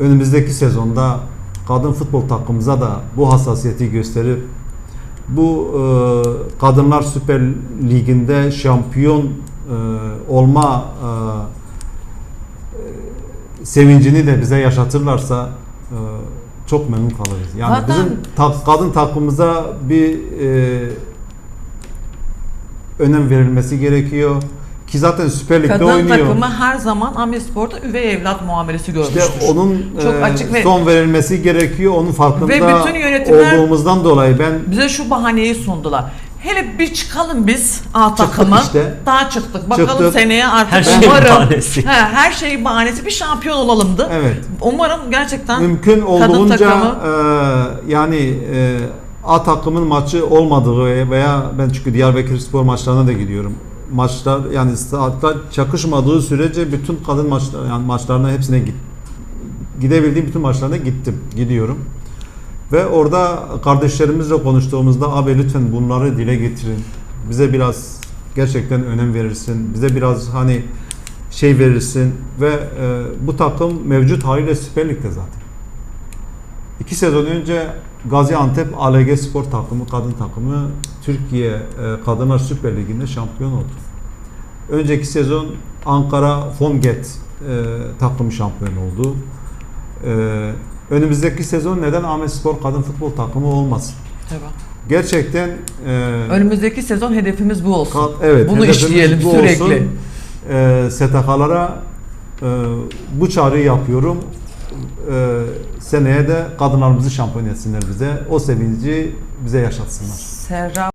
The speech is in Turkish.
önümüzdeki sezonda kadın futbol takımımıza da bu hassasiyeti gösterip bu e, Kadınlar Süper Ligi'nde şampiyon e, olma e, sevincini de bize yaşatırlarsa e, çok memnun kalırız. Yani Zaten- bizim tak- kadın takımımıza bir e, önem verilmesi gerekiyor. Ki zaten Süper Lig'de Kadın oynuyor. takımı her zaman Amispor'da üvey evlat muamelesi görmüştür. İşte onun Çok e, açık ve- son verilmesi gerekiyor. Onun farkında Ve bütün yönetimler- olduğumuzdan dolayı ben Bize şu bahaneyi sundular. Hele bir çıkalım biz A takımı. işte. Daha çıktık. Bakalım Çıktık. seneye artık Her şey umarım. bahanesi. He, her şey bahanesi. Bir şampiyon olalımdı. evet Umarım gerçekten mümkün olduğunca takımı- e, yani e, A takımın maçı olmadığı veya ben çünkü Diyarbakır spor maçlarına da gidiyorum. Maçlar yani saatler çakışmadığı sürece bütün kadın maçlar yani maçlarına hepsine git, gidebildiğim bütün maçlarına gittim, gidiyorum. Ve orada kardeşlerimizle konuştuğumuzda abi lütfen bunları dile getirin. Bize biraz gerçekten önem verirsin. Bize biraz hani şey verirsin ve e, bu takım mevcut haliyle Süper Lig'de zaten. İki sezon önce Gaziantep ALG Spor takımı, kadın takımı Türkiye e, Kadınlar Süper Ligi'nde şampiyon oldu. Önceki sezon Ankara Fomget e, takımı şampiyon oldu. E, önümüzdeki sezon neden Ahmet Spor kadın futbol takımı olmasın? Evet. Gerçekten e, Önümüzdeki sezon hedefimiz bu olsun. Ka- evet, Bunu işleyelim bu sürekli. olsun. Ee, STK'lara e, bu çağrıyı yapıyorum. Ee, seneye de kadınlarımızı şampiyon etsinler bize. O sevinci bize yaşatsınlar. Serra